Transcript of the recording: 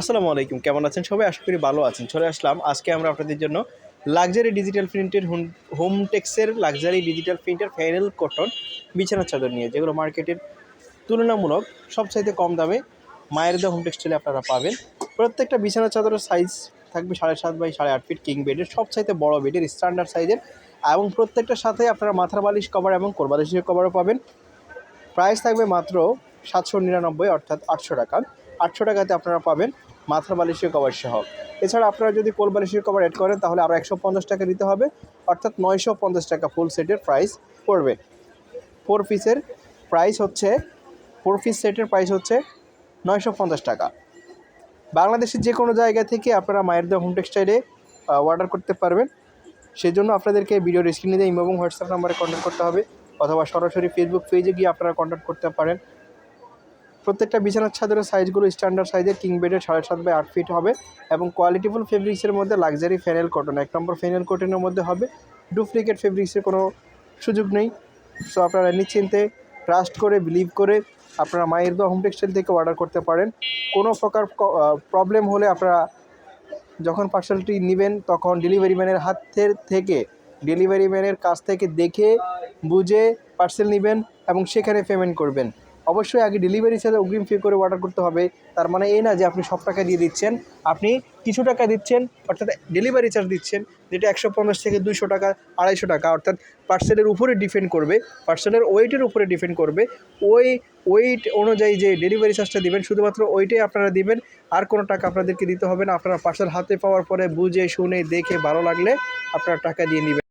আসসালামু আলাইকুম, কেমন আছেন সবাই? আশা করি ভালো আছেন। চলে আসলাম। আজকে আমরা আপনাদের জন্য লাক্সারি ডিজিটাল প্রিন্টের হোম টেক্সের লাক্সারি ডিজিটাল প্রিন্টের ফ্যানেল কটন বিছানার চাদর নিয়ে, যেগুলো মার্কেটের তুলনামূলক সবচাইতে কম দামে মায়ের দা হোম টেক্সটাইলে আপনারা পাবেন। প্রত্যেকটা বিছানার চাদরের সাইজ থাকবে সাড়ে সাত বাই সাড়ে আট ফিট কিং বেডের সবচাইতে বড় বেডের স্ট্যান্ডার্ড সাইজের এবং প্রত্যেকটার সাথে আপনারা মাথার বালিশ কভার এবং কোরবালিশের কভারও পাবেন। প্রাইস থাকবে মাত্র সাতশো নিরানব্বই, অর্থাৎ আটশো টাকা। আটশো টাকাতে আপনারা পাবেন মাথার বালিশের কভার সহ। এছাড়া আপনারা যদি কোল বালিশের কভার অ্যাড করেন, তাহলে আরও একশো পঞ্চাশ টাকা দিতে হবে, অর্থাৎ নয়শো পঞ্চাশ টাকা ফুল সেটের প্রাইস পড়বে। ফোর পিসের প্রাইস হচ্ছে ফোর পিস সেটের প্রাইস হচ্ছে নয়শো পঞ্চাশ টাকা। বাংলাদেশের যে কোনো জায়গা থেকে আপনারা মায়ের দা হোম টেক্সটাইলে অর্ডার করতে পারবেন। সেই জন্য আপনাদেরকে ভিডিওর স্ক্রিনে দিয়ে ইমো এবং হোয়াটসঅ্যাপ নাম্বারে কন্ট্যাক্ট করতে হবে, অথবা সরাসরি ফেসবুক পেজে গিয়ে আপনারা কন্ট্যাক্ট করতে পারেন। প্রত্যেকটা বিছানার চাদরের সাইজগুলো স্ট্যান্ডার্ড সাইজের কিং বেডের সাড়ে সাত বাই আট ফিট হবে এবং কোয়ালিটিফুল ফেব্রিক্সের মধ্যে লাক্সারি ফেনেল কটন এক নম্বর ফেনেল কটনের মধ্যে হবে। ডুপ্লিকেট ফেব্রিক্সের কোনো সুযোগ নেই। সো আপনারা নিশ্চিন্তে ট্রাস্ট করে বিলিভ করে আপনারা মায়ের দোয়া হোম টেক্সটাইল থেকে অর্ডার করতে পারেন। কোনো প্রকার প্রবলেম হলে আপনারা যখন পার্সেলটি নেবেন তখন ডেলিভারি ম্যানের হাতের থেকে ডেলিভারি ম্যানের কাছ থেকে দেখে, বুঝে পার্সেল নেবেন এবং সেখানে পেমেন্ট করবেন। অবশ্যই আগে ডেলিভারি চার্জ অগ্রিম পে করে অর্ডার করতে হবে। তার মানে এই না যে আপনি সব টাকা দিয়ে দিচ্ছেন। আপনি কিছু টাকা দিচ্ছেন, অর্থাৎ ডেলিভারি চার্জ দিচ্ছেন, যেটা একশো পঞ্চাশ থেকে দুইশো টাকা, আড়াইশো টাকা, অর্থাৎ পার্সেলের উপরে ডিপেন্ড করবে পার্সেলের ওয়েটের উপরে ডিপেন্ড করবে। ওই ওয়েট অনুযায়ী যে ডেলিভারি চার্জটা দিবেন, শুধুমাত্র ওইটাই আপনারা দিবেন। আর কোনো টাকা আপনাদেরকে দিতে হবে না। আপনারা পার্সেল হাতে পাওয়ার পরে বুঝে, শুনে, দেখে, ভালো লাগলে আপনারা টাকা দিয়ে নেবেন।